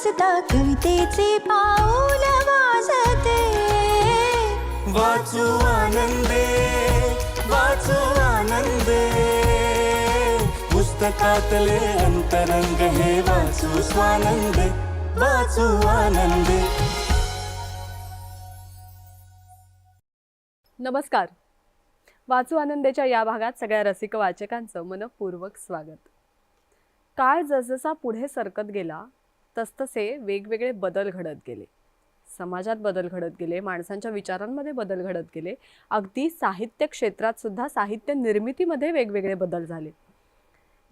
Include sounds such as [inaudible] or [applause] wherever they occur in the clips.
असता कवितेचे पाऊल वाजते. वाचू आनंदे वाचू आनंदे. पुस्तकातले अंतरंग हे वाचू स्वानंदे वाचू आनंदे. नमस्कार. वाचू आनंदेच्या या भागात सगळ्या रसिक वाचकांचं मनपूर्वक स्वागत. काळ जसजसा पुढे सरकत गेला तसतसे वेगवेगळे बदल घडत गेले. समाजात बदल घडत गेले माणसांच्या विचारांमध्ये बदल घडत गेले. अगदी साहित्य क्षेत्रात सुद्धा साहित्य निर्मितीमध्ये वेगवेगळे बदल झाले.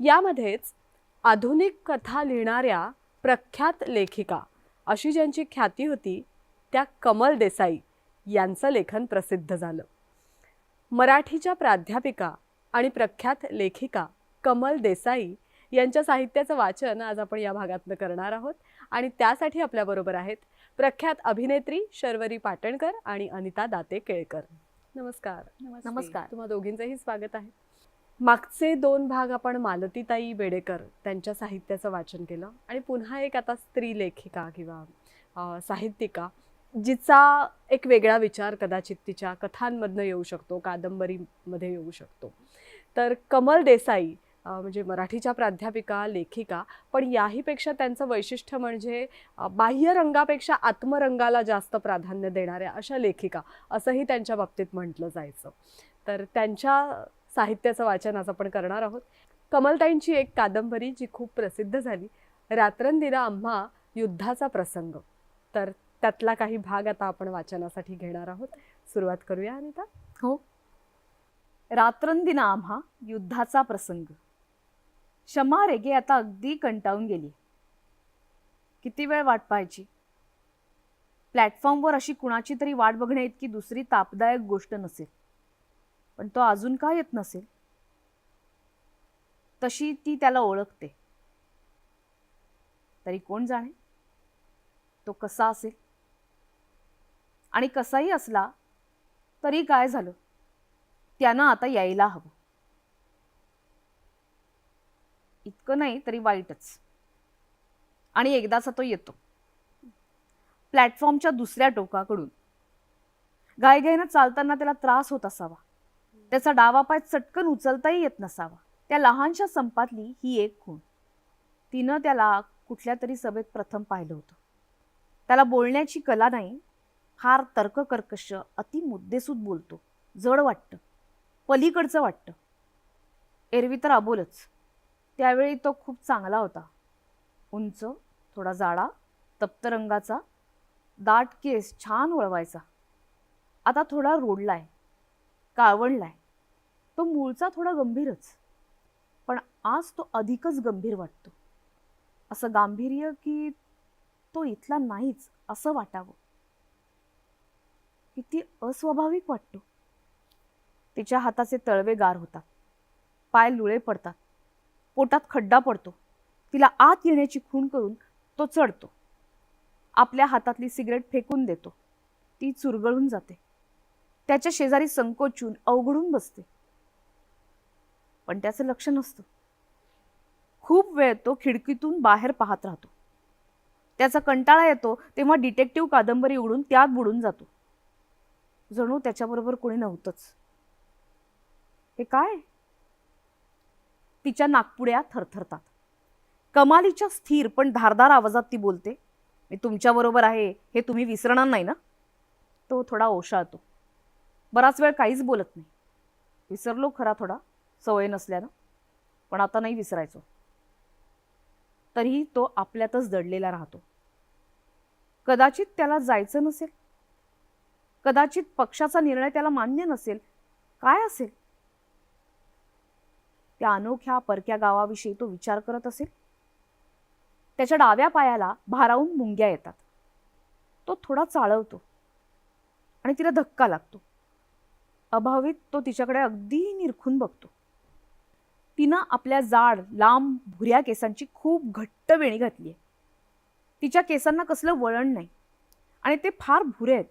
यामध्येच आधुनिक कथा लिहिणाऱ्या प्रख्यात लेखिका अशी ज्यांची ख्याती होती त्या कमल देसाई यांचं लेखन प्रसिद्ध झालं. मराठीच्या प्राध्यापिका आणि प्रख्यात लेखिका कमल देसाई यांच्या साहित्याचं वाचन आज आपण या भागातनं करणार आहोत. आणि त्यासाठी आपल्याबरोबर आहेत प्रख्यात अभिनेत्री शर्वरी पाटणकर आणि अनिता दाते केळकर. नमस्कार. नमस्कार. तुम्हा दोघींचंही स्वागत आहे. मागचे दोन भाग आपण मालतीताई बेडेकर त्यांच्या साहित्याचं वाचन केलं. आणि पुन्हा एक आता स्त्री लेखिका किंवा साहित्यिका जिचा एक वेगळा विचार कदाचित तिच्या कथांमधनं येऊ शकतो कादंबरीमध्ये येऊ शकतो. तर कमल देसाई म्हणजे मराठीच्या प्राध्यापिका लेखिका पण याहीपेक्षा त्यांचं वैशिष्ट्य म्हणजे बाह्य रंगापेक्षा आत्मरंगाला जास्त प्राधान्य देणाऱ्या अशा लेखिका असंही त्यांच्या बाबतीत म्हटलं जायचं. तर त्यांच्या साहित्याचं वाचन आज आपण करणार आहोत. कमलताईंची एक कादंबरी जी खूप प्रसिद्ध झाली रात्रंदिरा आम्हा युद्धाचा प्रसंग. तर त्यातला काही भाग आता आपण वाचनासाठी घेणार आहोत. सुरुवात करूया अनिता हो. रात्रंदिना आम्हा युद्धाचा प्रसंग. क्षमा रेगे आता अगदी कंटाळून गेली. किती वेळ वाट पाहायची? प्लॅटफॉर्मवर अशी कुणाची तरी वाट बघण्या इतकी दुसरी तापदायक गोष्ट नसेल. पण तो अजून का येत नसेल? तशी ती त्याला ओळखते. तरी कोण जाणे? तो कसा असेल? आणि कसाही असला तरी काय झालं? त्यानं आता यायला हवं. इतकं नाही तरी वाईटच. आणि एकदाचा तो येतो. प्लॅटफॉर्मच्या दुसऱ्या टोकाकडून. गायगायनं चालताना त्याला त्रास होत असावा. त्याचा डावा पाय चटकन उचलताही येत नसावा. त्या लहानशा संपातली ही एक खूण. तिनं त्याला कुठल्या तरी सभेत प्रथम पाहिलं होतं. त्याला बोलण्याची कला नाही फार तर्ककर्कश अति मुद्देसूद बोलतो. जड वाटतं. पलीकडचं वाटतं. एरवी तर अबोलच. त्यावेळी तो खूप चांगला होता. उंच थोडा जाडा तप्त रंगाचा दाट केस छान वळवायचा. आता थोडा रोडलाय काळवणलाय तो मूळचा थोडा गंभीरच पण आज तो अधिकच गंभीर वाटतो. असं गांभीर्य की तो इथला नाहीच असं वाटावं. किती अस्वाभाविक वाटतो. तिच्या हाताचे तळवे गार होतात. पाय लुळे पडतात. पोटात खड्डा पडतो. तिला आत येण्याची खूण करून तो चढतो. आपल्या हातातली सिगरेट फेकून देतो. ती चुरगळून जाते. त्याच्या शेजारी संकोचून अवघडून बसते. पण त्याचं लक्ष नसतं. खूप वेळ तो खिडकीतून बाहेर पाहत राहतो. त्याचा कंटाळा येतो तेव्हा डिटेक्टिव्ह कादंबरी उडून त्यात बुडून जातो. जणू त्याच्याबरोबर कोणी नव्हतंच. हे काय? तिच्या नागपुड्या थरथरतात. कमालीच्या स्थिर पण धारदार आवाजात ती बोलते मी तुमच्याबरोबर आहे हे तुम्ही विसरणार नाही ना? तो थोडा ओशाळतो. बराच वेळ काहीच बोलत नाही. विसरलो खरा थोडा सवय नसल्यानं पण आता नाही विसरायचो. तरीही तो आपल्यातच दडलेला राहतो. कदाचित त्याला जायचं नसेल कदाचित पक्षाचा निर्णय त्याला मान्य नसेल काय असेल? त्या अनोख्या परक्या गावाविषयी तो विचार करत असेल? त्याच्या डाव्या पायाला भारावून मुंग्या येतात. तो थोडा चाळवतो आणि तिला धक्का लागतो. अभावित तो तिच्याकडे अगदी निरखून बघतो. तिनं आपल्या जाड लांब भुऱ्या केसांची खूप घट्ट वेणी घातली आहे तिच्या केसांना कसलं वळण नाही आणि ते फार भुरे आहेत.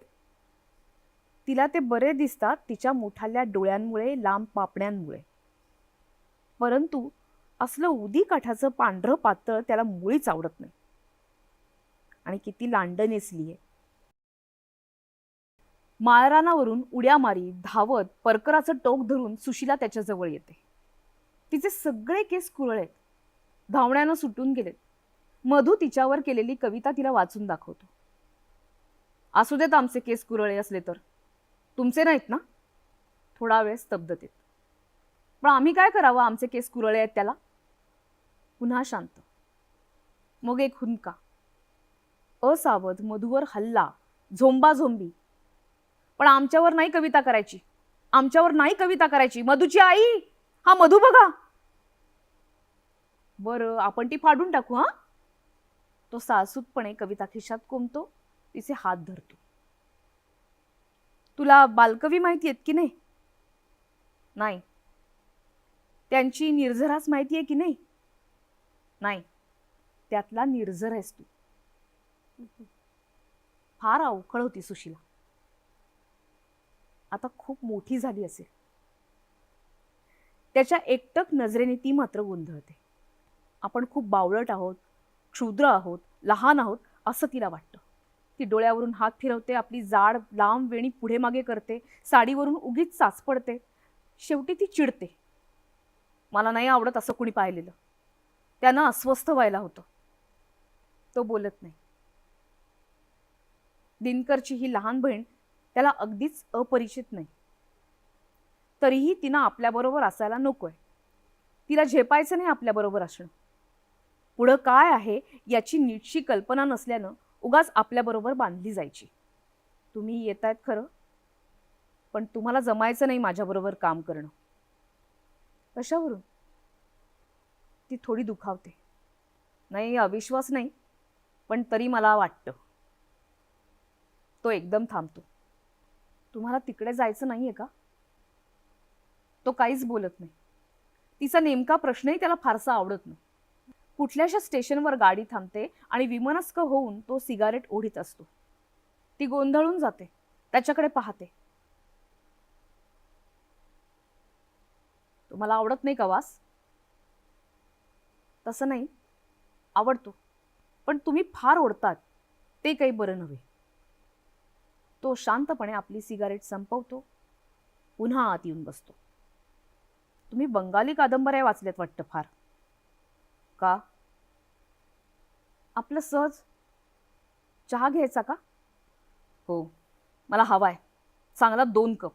तिला ते बरे दिसतात तिच्या मोठाल्या डोळ्यांमुळे लांब पापण्यांमुळे. परंतु असलं उदी काठाचं पांढरं पातळ त्याला मुळीच आवडत नाही. आणि किती लांड नेसली आहे माळरानावरून उड्या मारी धावत परकराचं टोक धरून सुशीला त्याच्याजवळ येते. तिचे सगळे केस कुरळेत धावण्यानं सुटून गेलेत. मधू तिच्यावर केलेली कविता तिला वाचून दाखवतो. असू देत आमचे केस कुरळे असले तर. तुमचे नाहीत ना? थोडा वेळ स्तब्धतेत पण आम्ही काय करावं? आमचे केस कुरळे आहेत त्याला. पुन्हा शांत. मग एक हुंका असावध मधुवर हल्ला. झोंबा झोंबी. पण आमच्यावर नाही कविता करायची. आमच्यावर नाही कविता करायची. मधूची आई हा मधू बघा. बरं आपण ती फाडून टाकू हा? तो सासूतपणे कविता खिशात कोंबतो तिचे हात धरतो. तुला बालकवी माहिती आहेत की नाही? नाही. त्यांची निर्झराच माहिती आहे की नाही? नाही. त्यातला निर्झर आहेस तू. फार अवखळ होती सुशीला. आता खूप मोठी झाली असेल. त्याच्या एकटक नजरेने ती मात्र गोंधळते. आपण खूप बावळट आहोत क्षुद्र आहोत लहान आहोत असं तिला वाटतं. ती डोळ्यावरून हात फिरवते आपली जाड लांब वेणी पुढे मागे करते साडीवरून उगीच चाच पडते. शेवटी ती चिडते. मला नाही आवडत असं कुणी पाहिलेलं. त्यानं अस्वस्थ व्हायला होतं. तो बोलत नाही. दिनकरची ही लहान बहीण त्याला अगदीच अपरिचित नाही. तरीही तिनं आपल्याबरोबर असायला नकोय. तिला झेपायचं नाही आपल्याबरोबर असणं. पुढं काय आहे याची नीटशी कल्पना नसल्यानं उगाच आपल्याबरोबर बांधली जायची. तुम्ही येत आहेत खरं? पण तुम्हाला जमायचं नाही माझ्याबरोबर काम करणं. कशावरून? ती थोडी दुखावते. नाही अविश्वास नाही पण तरी मला वाटतं. तो एकदम थांबतो. तुम्हाला तिकडे जायचं नाही आहे का? तो काहीच बोलत नाही. तिचा नेमका प्रश्नही त्याला फारसा आवडत नाही. कुठल्याशा स्टेशनवर गाडी थांबते आणि विमनस्क होऊन तो सिगारेट ओढीत असतो. ती गोंधळून जाते त्याच्याकडे पाहते. तुम्हाला आवडत नाही का वास? तसं नाही. आवडतो. पण तुम्ही फार ओढतात. ते काही बरं नव्हे. तो शांतपणे आपली सिगारेट संपवतो. पुन्हा आत येऊन बसतो. तुम्ही बंगाली कादंबऱ्या वाचल्यात वाटतं फार. का? आपलं सहज. चहा घ्यायचा का? हो. मला हवा आहे चांगला दोन कप.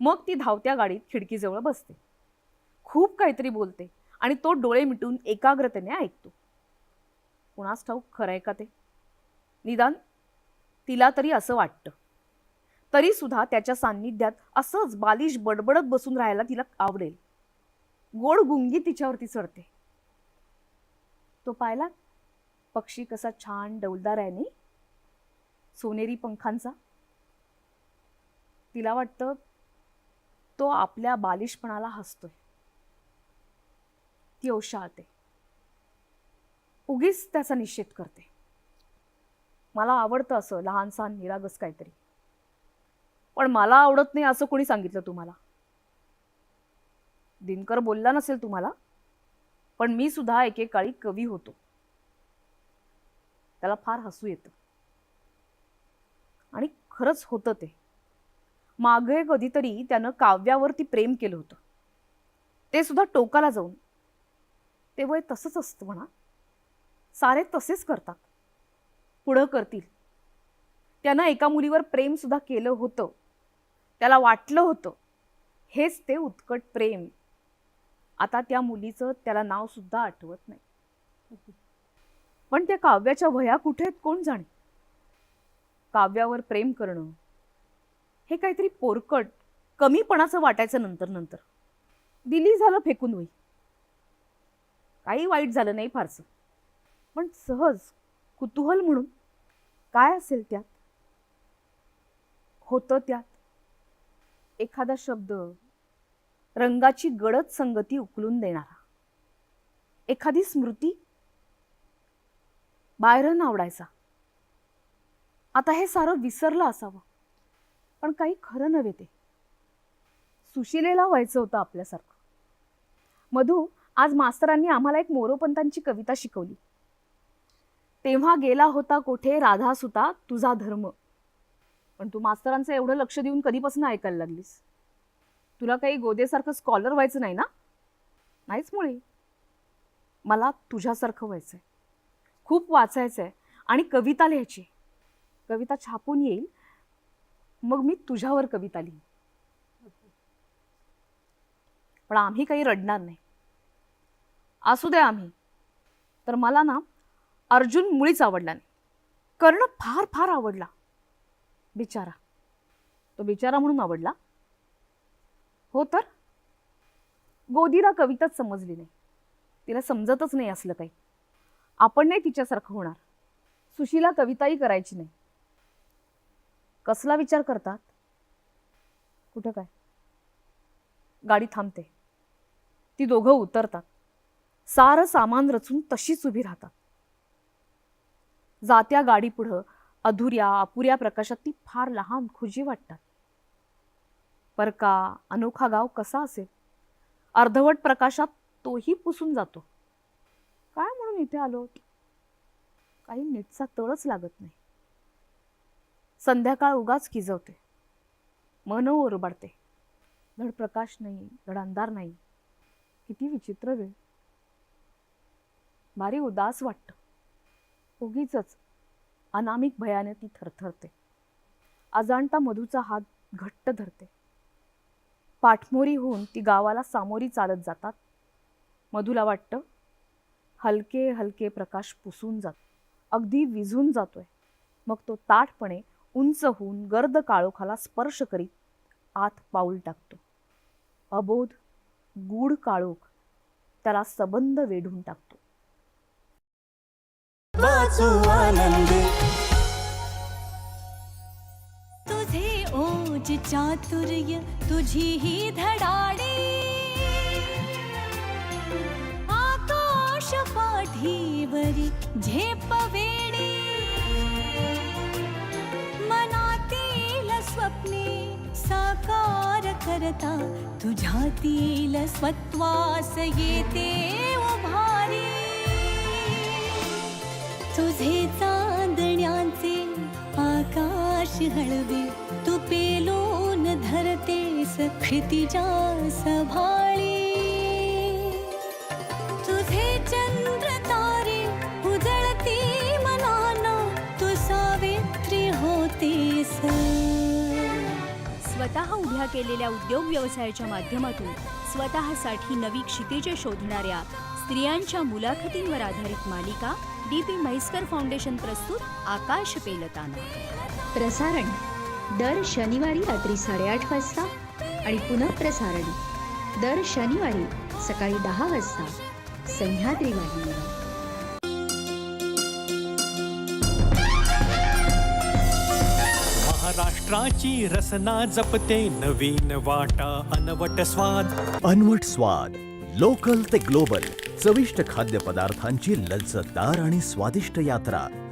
मग ती धावत्या गाडीत खिडकीजवळ बसते. खूप काहीतरी बोलते आणि तो डोळे मिटून एकाग्रतेने ऐकतो. कुणास ठाऊक खरंय का ते? निदान तिला तरी असं वाटतं. तरीसुद्धा त्याच्या सान्निध्यात असंच बालिश बडबडत बसून राहायला तिला आवडेल. गोड गुंगी तिच्यावरती चढते. तो पाहिला पक्षी कसा छान डौलदार आहे नी? सोनेरी पंखांचा. तिला वाटतं तो आपल्या बालिशपणाला हसतोय. ती ओशाळते उगीच त्याचा निषेध करते. मला आवडतं असं लहानसा निरागस काहीतरी. पण मला आवडत नाही असं कोणी सांगितलं तुम्हाला? दिनकर बोलला नसेल तुम्हाला? पण मी सुद्धा एकेकाळी कवी होतो. त्याला फार हसू येतं. आणि खरंच होतं ते. मागे कधीतरी त्यानं काव्यावरती प्रेम केलं होतं. ते सुद्धा टोकाला जाऊन ते वय तसंच असतं म्हणा. सारे तसेच करतात. पुढं करतील. त्यानं एका मुलीवर प्रेमसुद्धा केलं होतं. त्याला वाटलं होतं. हेच ते उत्कट प्रेम. आता त्या मुलीचं त्याला नावसुद्धा आठवत नाही. पण त्या काव्याच्या वया कुठे आहेत कोण जाणे? काव्यावर प्रेम करणं हे काहीतरी पोरकट कमीपणाचं वाटायचं नंतर नंतर. दिली झालं फेकून होई काही वाईट झालं नाही फारसं. पण सहज कुतूहल म्हणून काय असेल त्यात? होतं त्यात. एखादा शब्द रंगाची गडद संगती उकलून देणारा. एखादी स्मृती बायरन आवडायचा. आता हे सारं विसरलं असावं. पण काही खरं नव्हे ते. सुशिलेला व्हायचं होतं आपल्यासारखं. मधू आज मास्तरांनी आम्हाला एक मोरोपंतांची कविता शिकवली. तेव्हा गेला होता कोठे? राधा सुता तुझा धर्म. पण तू मास्तरांचं एवढं लक्ष देऊन कधीपासून ऐकायला लागलीस? तुला काही गोदेसारखं स्कॉलर व्हायचं नाही ना? नाहीच मुळे. मला तुझ्यासारखं व्हायचं आहे खूप वाचायचं आहे आणि कविता लिहायची. कविता छापून येईल मग मी तुझ्यावर कविता लिहीन. पण आम्ही काही रडणार नाही. असू द्या आम्ही. तर मला ना अर्जुन मुळीच आवडला नाही. कर्ण फार फार आवडला. बिचारा. तो बिचारा म्हणून आवडला. हो तर? गोदीला कविताच समजली नाही. तिला समजतच नाही असलं काही. आपण नाही तिच्यासारखं होणार. सुशीला कविताही करायची नाही. कसला विचार करतात? कुठं काय? गाडी थांबते. ती दोघं उतरतात. सारं सामान रचून तशीच उभी राहतात. जात्या गाडी पुढं अधुऱ्या अपुऱ्या प्रकाशात ती फार लहान खुजी वाटतात. परका अनोखा गाव कसा असेल? अर्धवट प्रकाशात तोही पुसून जातो. काय म्हणून इथे आलो? काही नीटचा तळच लागत नाही. संध्याकाळ उगाच किजवते. मन ओरबाडते. धड प्रकाश नाही धड अंधार नाही. किती विचित्र वेळ. भारी उदास वाटतं. उगीच अनामिक भयाने ती थरथरते. अजाणता मधूचा हात घट्ट धरते. पाठमोरी होऊन ती गावाला सामोरी चालत जातात. मधूला वाटतं हलके हलके प्रकाश पुसून जातो अगदी विझून जातोय. मग तो ताठपणे उंच होऊन गर्द काळोखाला स्पर्श करीत आत पाऊल टाकतो. अबोध गूढ काळोख त्याला सबंध वेढून टाकतो. वाचू आनंदी. तुझे ओज चातुर्य तुझी ही धडाडी. आकाश पाठीवरी झेप वेडी. मनातील स्वप्ने साकार करता तुझ्यातील स्वत्वास येते उभारी. तुझे चांदण्याचे आकाश हळवे तू पेलून धरते क्षितिजा सभाळी. तुझे चंद्र तारे उजळती मनाना तू सावित्री होतेस. स्वतः उभ्या केलेल्या उद्योग व्यवसायाच्या माध्यमातून स्वतःसाठी नवी क्षितिजे शोधणाऱ्या स्त्रियांच्या मुलाखतींवर आधारित मालिका डी पी म्हैसकर फाउंडेशन प्रस्तुत आकाश पेलताना. प्रसारण. दर शनिवारी रात्री साडेआठ वाजता आणि पुनःप्रसारण. दर शनिवारी सकाळी दहा वाजता. सह्याद्री वाहिनीवर महाराष्ट्राची रसना जपते नवीन वाटा अनवट स्वाद. अनवट स्वाद. लोकल ते ग्लोबल चविष्ट खाद्यपदार्थांची लज्जतदार आणि स्वादिष्ट यात्रा.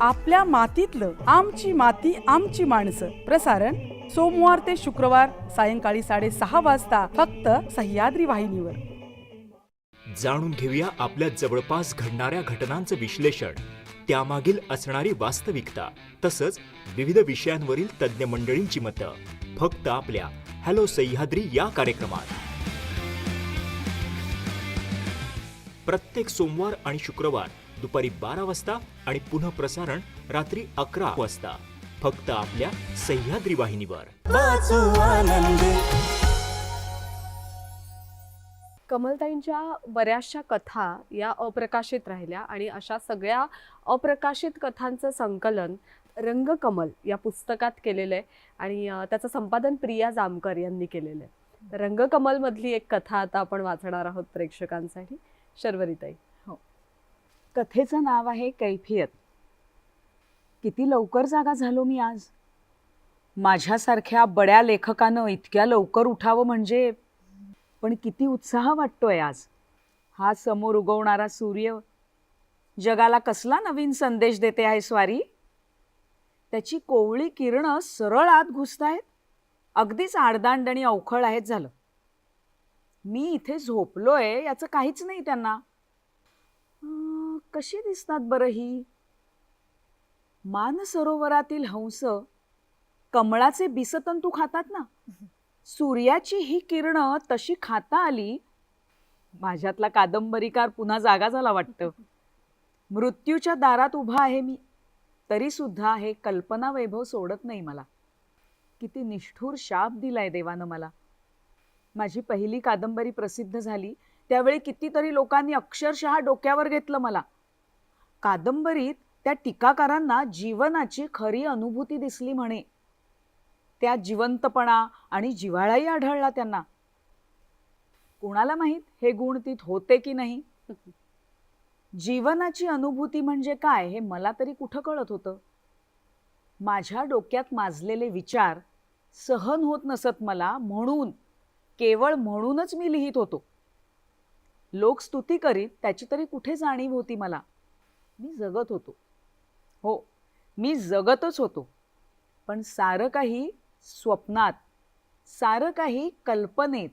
आपल्या मातीतलं आमची माती आमची माणसं. प्रसारण सोमवार ते शुक्रवार सायंकाळी साडेसहा वाजता फक्त सह्याद्री वाहिनीवर. जाणून घेऊया आपल्या जवळपास घडणाऱ्या घटनांचं विश्लेषण. त्यामागील असणारी वास्तविकता तसंच विविध विषयांवरील तज्ज्ञ मंडळींची मतं. फक्त आपल्या हॅलो सह्याद्री या कार्यक्रमात. प्रत्येक सोमवार आणि शुक्रवार दुपारी बारा वाजता आणि पुन्हा प्रसारण रात्री अकरा वाजता. फक्त आपल्या सह्याद्री वाहिनीवर. वाचू आनंदी. कमलताईंच्या बऱ्याचशा कथा या अप्रकाशित राहिल्या आणि अशा सगळ्या अप्रकाशित कथांचं संकलन रंगकमल या पुस्तकात केलेलं आहे आणि त्याचं संपादन प्रिया जामकर यांनी केलेलं आहे. रंगकमलमधली एक कथा आता आपण वाचणार आहोत प्रेक्षकांसाठी. शर्वरीताई. कथेचं नाव आहे कैफियत. किती लवकर जागा झालो मी आज? माझ्यासारख्या बड्या लेखकानं इतक्या लवकर उठावं म्हणजे पण किती उत्साह वाटतोय आज. हा समोर उगवणारा सूर्य जगाला कसला नवीन संदेश देते आहे स्वारी? त्याची कोवळी किरणं सरळ आत घुसत आहेत अगदीच आडदांड आणि अवखळ आहेत झालं. मी इथे झोपलोय याचं काहीच नाही त्यांना. कशी दिसतात बरं ही? मानसरोवरातील हंस कमळाचे बिसतंतू खातात ना? सूर्याची ही किरणं तशी खाता आली माझ्यातला कादंबरीकार पुन्हा जागा झाला वाटतं. मृत्यूच्या दारात उभा आहे मी तरी सुद्धा हे कल्पना वैभव सोडत नाही मला. किती निष्ठूर शाप दिलाय देवानं मला. माझी पहिली कादंबरी प्रसिद्ध झाली त्यावेळी कितीतरी लोकांनी अक्षरशः डोक्यावर घेतलं मला. कादंबरीत त्या टीकाकारांना जीवनाची खरी अनुभूती दिसली म्हणे. त्या जिवंतपणा आणि जिव्हाळाही आढळला त्यांना. कुणाला माहीत हे गुण तीत होते की नाही? जीवनाची अनुभूती म्हणजे काय हे मला तरी कुठं कळत होतं? माझ्या डोक्यात माजलेले विचार सहन होत नसत मला म्हणून केवळ म्हणूनच मी लिहित होतो. लोक स्तुती करीत त्याची तरी कुठे जाणीव होती मला? मी जगत होतो. हो मी जगतच होतो. पण सारं काही स्वप्नात सारं काही कल्पनेत.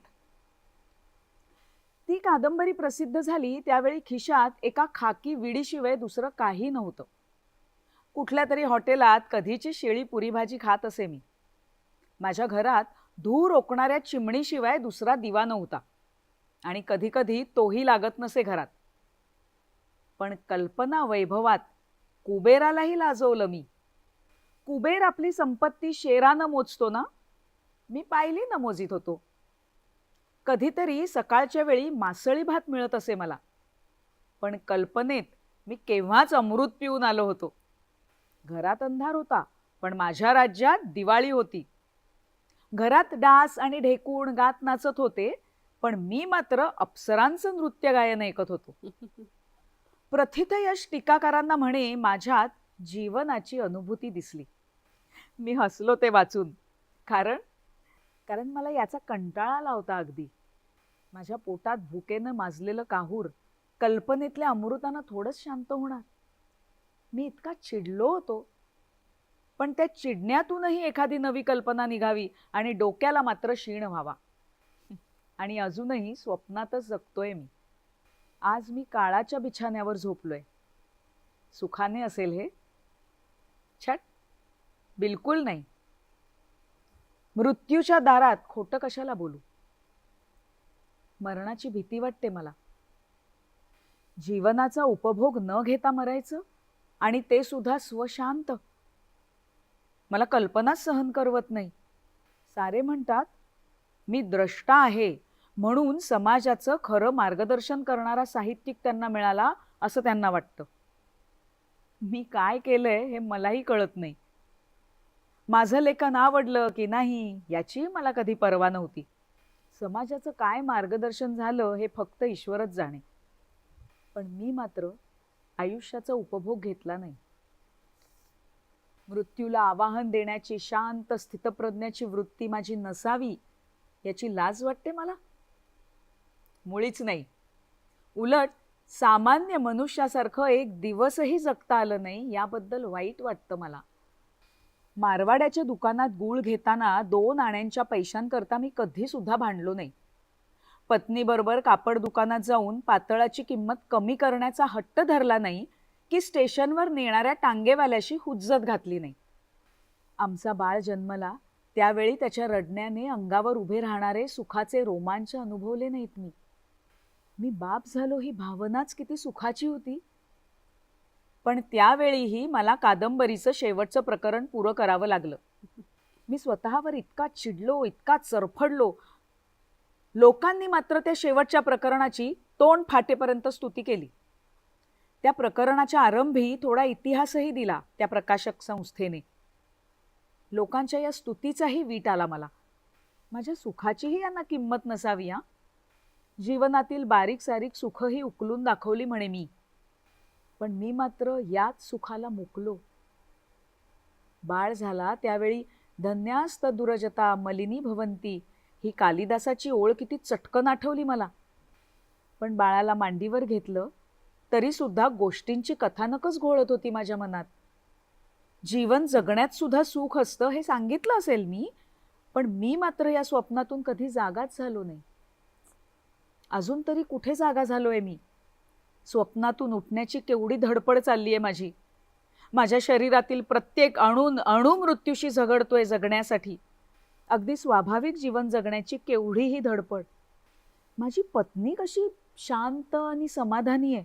ती कादंबरी प्रसिद्ध झाली त्यावेळी खिशात एका खाकी विडीशिवाय दुसरं काही नव्हतं. कुठल्या तरी हॉटेलात कधीची शेळी पुरी भाजी खात असे मी. माझ्या घरात धूर रोखणाऱ्या चिमणीशिवाय दुसरा दिवा नव्हता. आणि कधीकधी तोही लागत नसे घरात. पण कल्पना वैभवात कुबेरालाही लाजवलं मी. कुबेर आपली संपत्ती शेरानं मोजतो ना? मी पाहिली न मोजीत होतो. कधीतरी सकाळच्या वेळी मासळी भात मिळत असे मला. पण कल्पनेत मी केव्हाच अमृत पिऊन आलो होतो. घरात अंधार होता पण माझ्या राज्यात दिवाळी होती. घरात डास आणि ढेकूण गात नाचत होते पण मी मात्र अप्सरांचं नृत्य गायन ऐकत होतो. प्रथितयश टीकाकारांना म्हणे माझ्यात जीवनाची अनुभूती दिसली. मी हसलो ते वाचून. कारण कारण मला याचा कंटाळा आला होता अगदी. माझ्या पोटात भुकेनं माजलेलं काहूर कल्पनेतल्या अमृतानं थोडंच शांत होणार. मी इतका चिडलो होतो. पण त्या चिडण्यातूनही एखादी नवी कल्पना निघावी आणि डोक्याला मात्र क्षीण व्हावा. आणि अजूनही स्वप्नातच जगतोय मी. आज मी काळाच्या बिछाण्यावर झोपलोय. सुखाने असेल हे? छट. बिलकुल नाही. मृत्यूच्या दारात खोटं कशाला बोलू? मरणाची भीती वाटते मला. जीवनाचा उपभोग न घेता मरायचं आणि ते सुद्धा स्वशांत. मला कल्पनाच सहन करवत नाही. सारे म्हणतात मी द्रष्टा आहे. म्हणून समाजाचं खरं मार्गदर्शन करणारा साहित्यिक त्यांना मिळाला असं त्यांना वाटतं. मी काय केलंय हे मलाही कळत नाही. माझं लेखन आवडलं की नाही याची मला कधी पर्वा नव्हती. समाजाचं काय मार्गदर्शन झालं हे फक्त ईश्वरच जाणे. पण मी मात्र आयुष्याचा उपभोग घेतला नाही. मृत्यूला आवाहन देण्याची शांत स्थितप्रज्ञाची वृत्ती माझी नसावी याची लाज वाटते मला? मुळीच नाही. उलट सामान्य मनुष्यासारखं एक दिवसही जगता आलं नाही याबद्दल वाईट वाटतं मला. मारवाड्याच्या दुकानात गूळ घेताना दोन आण्यांच्या पैशांकरता मी कधीसुद्धा भांडलो नाही. पत्नीबरोबर कापड दुकानात जाऊन पातळाची किंमत कमी करण्याचा हट्ट धरला नाही की स्टेशनवर नेणाऱ्या टांगेवाल्याशी हुज्जत घातली नाही. आमचा बाळ जन्मला त्यावेळी त्याच्या रडण्याने अंगावर उभे राहणारे सुखाचे रोमांच अनुभवले नाहीत मी. मी बाप झालो ही भावनाच किती सुखाची होती. पण त्यावेळीही मला कादंबरीचं शेवटचं प्रकरण पुरं करावं लागलं. मी स्वतःवर इतका चिडलो इतका चरफडलो. लोकांनी मात्र त्या शेवटच्या प्रकरणाची तोंड फाटेपर्यंत स्तुती केली. त्या प्रकरणाच्या आरंभी थोडा इतिहासही दिला त्या प्रकाशक संस्थेने. लोकांच्या या स्तुतीचाही वीट आला मला. माझ्या सुखाचीही यांना किंमत नसावी हां. जीवनातील बारीक सारीक सुखही उकलून दाखवली म्हणे मी. पण मी मात्र याच सुखाला मुकलो. बाळ झाला त्यावेळी धन्यास्त दुरजता मलिनी भवंती ही कालिदासाची ओळ किती चटकन आठवली मला. पण बाळाला मांडीवर घेतलं तरीसुद्धा गोष्टींची कथानकच घोळत होती माझ्या मनात. जीवन जगण्यात सुद्धा सुख असतं हे सांगितलं असेल मी पण मी मात्र या स्वप्नातून कधी जागाच झालो नाही. अजून तरी कुठे जागा झालो आहे मी? स्वप्नातून उठण्याची केवढी धडपड चालली आहे माझी. माझ्या शरीरातील प्रत्येक अणून अणू मृत्यूशी झगडतोय जगण्यासाठी. अगदी स्वाभाविक जीवन जगण्याची केवढीही धडपड. माझी पत्नी कशी शांत आणि समाधानी आहे.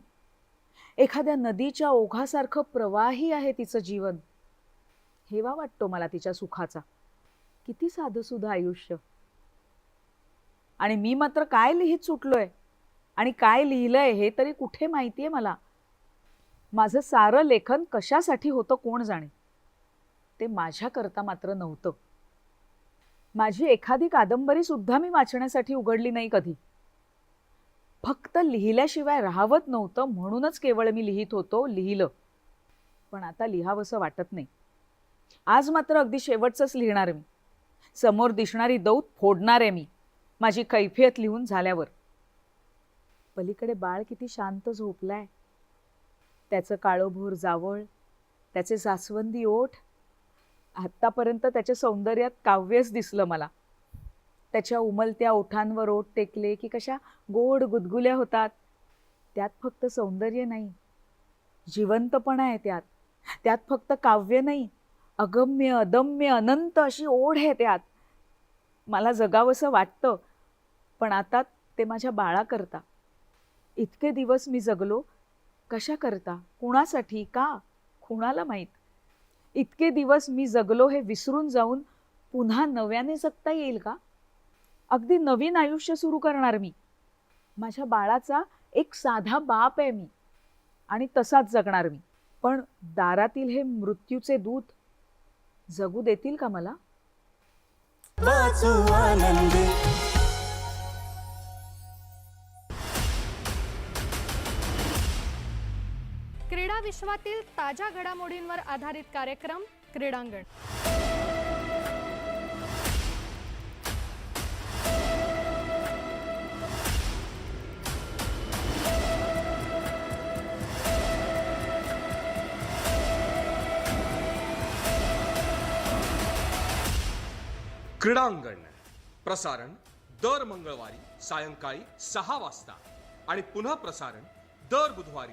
एखाद्या नदीच्या ओघासारखं प्रवाही आहे तिचं जीवन. हेवा वाटतो मला तिच्या सुखाचा. किती साधंसुधं आयुष्य. आणि मी मात्र काय लिहित सुटलोय? आणि काय लिहिलंय हे तरी कुठे माहिती आहे मला? माझं सारं लेखन कशासाठी होतं कोण जाणे? ते माझ्याकरता मात्र नव्हतं. माझी एखादी कादंबरी सुद्धा मी वाचण्यासाठी उघडली नाही कधी. फक्त लिहिल्याशिवाय राहावत नव्हतं म्हणूनच केवळ मी लिहित होतो लिहिलं. पण आता लिहावंसं वाटत नाही. आज मात्र अगदी शेवटचंच लिहिणार मी. समोर दिसणारी दौत फोडणार आहे मी. माझी कैफियत लिहून झाल्यावर. पलीकडे बाळ किती शांत झोपलाय. त्याचं काळोभोर जावळ त्याचे सासवंदी ओठ आत्तापर्यंत त्याच्या सौंदर्यात काव्यच दिसलं मला. त्याच्या उमलत्या ओठांवर ओठ टेकले की कशा गोड गुदगुल्या होतात. त्यात फक्त सौंदर्य नाही. जिवंतपणा आहे त्यात. त्यात फक्त काव्य नाही. अगम्य अदम्य अनंत अशी ओढ आहे त्यात. मला जगावंसं वाटतं पण आता ते माझ्या बाळाकरता. इतके दिवस मी जगलो. कशा करता? कुणासाठी? का? कुणाला माहीत? इतके दिवस मी जगलो हे विसरून जाऊन पुन्हा नव्याने जगता येईल का? अगदी नवीन आयुष्य सुरू करणार मी. माझ्या बाळाचा एक साधा बाप आहे मी. आणि तसाच जगणार मी. पण दारातील हे मृत्यूचे दूत जगू देतील का मला? विश्वातील ताज्या घडामोडींवर आधारित कार्यक्रम क्रीडांगण. क्रीडांगण. प्रसारण दर मंगळवारी सायंकाळी सहा वाजता आणि पुन्हा प्रसारण दर बुधवारी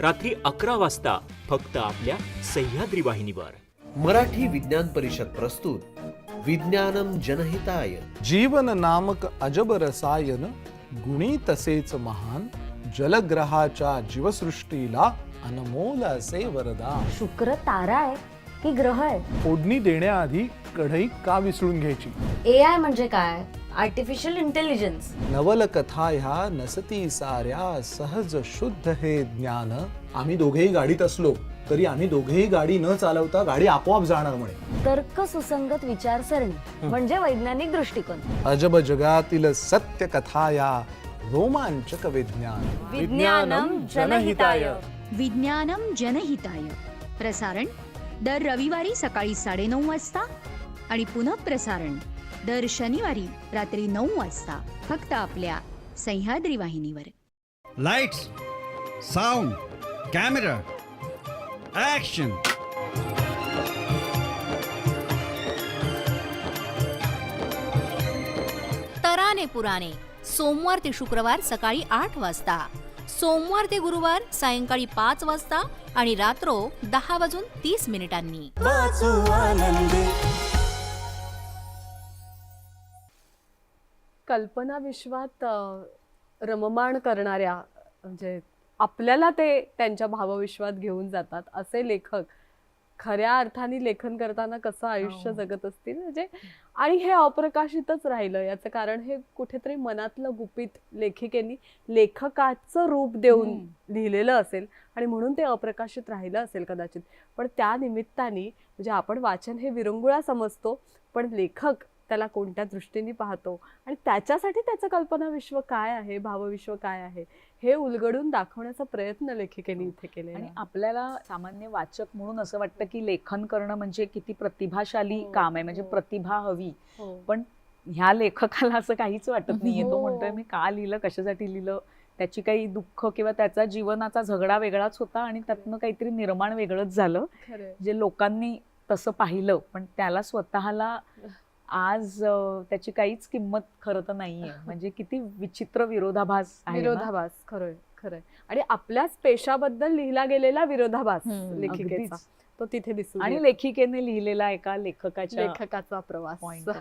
रात्री अकरा वाजता फक्त आपल्या सह्याद्री वाहिनीवर. मराठी विज्ञान परिषद प्रस्तुत विज्ञानम जनहिताय. जीवन नामक अजब रसायन गुणी तसेच महान जलग्रहाच्या जीवसृष्टीला अनमोल असे वरदान शुक्र तारा आहे की ग्रह आहे? फोडणी देण्याआधी कढई का विसळून घ्यायची? ए आय म्हणजे काय? आर्टिफिशियल इंटेलिजन्स नवलकथा ह्या नसती साऱ्या सहज शुद्ध हे ज्ञान. आम्ही दोघेही गाडीत असलो तरी आम्ही दोघेही गाडी न चालवता गाडी आपोआप जाणार म्हणे. तर्क सुसंगत विचारसरणी म्हणजे वैज्ञानिक दृष्टिकोन. अजब जगातील सत्य कथा या रोमांचक विज्ञान. विज्ञानम जनहिताय. विज्ञानम जनहिताय. प्रसारण दर रविवारी सकाळी साडेनऊ वाजता आणि पुनःप्रसारण दर शनिवारी रात्री नऊ वाजता फक्त आपल्या सह्याद्री वाहिनीवर. लाइट्स साउंड कैमरा एक्शन तराने पुराणे सोमवार ते शुक्रवार सकाळी आठ वाजता. सोमवार ते गुरुवार सायंकाळी पाच वाजता आणि रात्रो दहा वाजून तीस मिनिटांनी. कल्पना विश्वात रममाण करणाऱ्या म्हणजे आपल्याला ते त्यांच्या भावविश्वात घेऊन जातात असे लेखक खऱ्या अर्थाने लेखन करताना कसं आयुष्य हो. जगत असतील म्हणजे आणि हे अप्रकाशितच राहिलं याचं कारण हे कुठेतरी मनातलं गुपित लेखिकेनी लेखकाचं रूप देऊन लिहिलेलं असेल आणि म्हणून ते अप्रकाशित राहिलं असेल कदाचित पण त्या निमित्ताने म्हणजे आपण वाचन हे विरंगुळा समजतो पण लेखक त्याला कोणत्या दृष्टीने पाहतो आणि त्याच्यासाठी त्याचं कल्पना विश्व काय आहे भावविश्व काय आहे हे उलगडून दाखवण्याचा प्रयत्न लेखिकेने इथे केलेला आणि. आपल्याला सामान्य वाचक म्हणून असं वाटतं की लेखन करणं म्हणजे किती प्रतिभाशाली हो, काम आहे म्हणजे हो. प्रतिभा हवी हो. पण ह्या लेखकाला असं काहीच वाटत नाहीये तो हो. म्हणतोय मी का लिहिलं कशासाठी लिहिलं त्याची काही दुःख किंवा त्याचा जीवनाचा झगडा वेगळाच होता आणि त्यातनं काहीतरी निर्माण वेगळंच झालं. जे लोकांनी तसं पाहिलं पण त्याला स्वतःला आज त्याची काहीच किंमत खरं तर नाहीये. [laughs] म्हणजे किती विचित्र विरोधाभास? विरोधाभास. खरंय खरंय. आणि आपल्याच पेशाबद्दल लिहिला गेलेला विरोधाभास लेखिकेचा. तो तिथे दिसून आणि. लेखिकेने लिहिलेला एका लेखकाच्या लेखकाचा प्रवास. [laughs]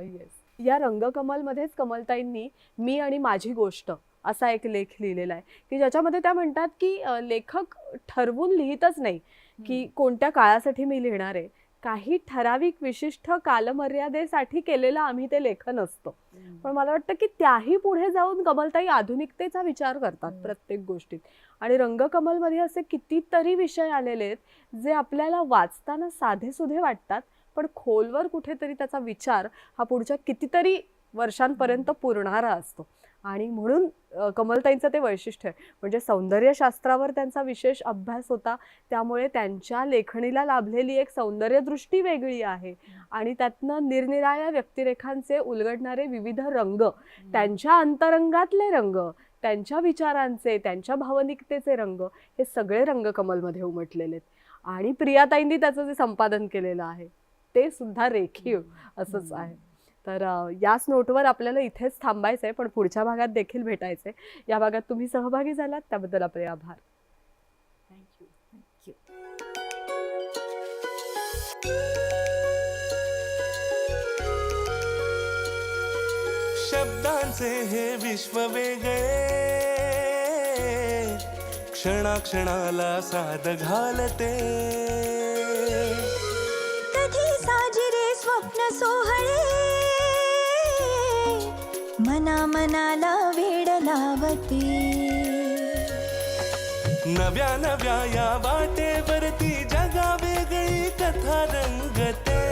Yes. या रंगकमलमध्येच कमलताईंनी मी आणि माझी गोष्ट असा एक लेख लिहिलेला आहे. की ज्याच्यामध्ये त्या म्हणतात की लेखक ठरवून लिहितच नाही की कोणत्या काळासाठी मी लिहिणार आहे. काही ठराविक विशिष्ट कालमर्यादेसाठी केलेलं आम्ही ते लेखन असतं. पण मला वाटतं की त्याही पुढे जाऊन कमलताई आधुनिकतेचा विचार करतात प्रत्येक गोष्टीत. आणि रंगकमलमध्ये असे कितीतरी विषय आलेले आहेत जे आपल्याला वाचताना साधेसुधे वाटतात पण खोलवर कुठेतरी त्याचा विचार हा पुढच्या कितीतरी वर्षांपर्यंत पुरणारा असतो. आणि म्हणून कमलताईंचं ते वैशिष्ट्य आहे. म्हणजे सौंदर्यशास्त्रावर त्यांचा विशेष अभ्यास होता. त्यामुळे त्यांच्या लेखणीला लाभलेली एक सौंदर्यदृष्टी वेगळी आहे. आणि त्यातनं निरनिराळ्या व्यक्तिरेखांचे उलगडणारे विविध रंग त्यांच्या अंतरंगातले रंग त्यांच्या विचारांचे त्यांच्या भावनिकतेचे रंग हे सगळे रंग कमलमध्ये उमटलेले आहेत. आणि प्रियाताईंनी त्याचं जे संपादन केलेलं आहे ते सुद्धा रेखीव असंच आहे. तर याच नोटवर आपल्याला इथेच थांबायचं आहे पण पुढच्या भागात देखील भेटायचं आहे या भागात तुम्ही सहभागी झालात त्याबद्दल आपले आभार. शब्दांचे हे विश्व वेगळे. क्षणाक्षणाला साध घालते. कधी साजिरे स्वप्न सोहळे. मना मनाला वेड लावते. नव्या नव्या या वाटेवरती जगा वेगळी कथा रंगते.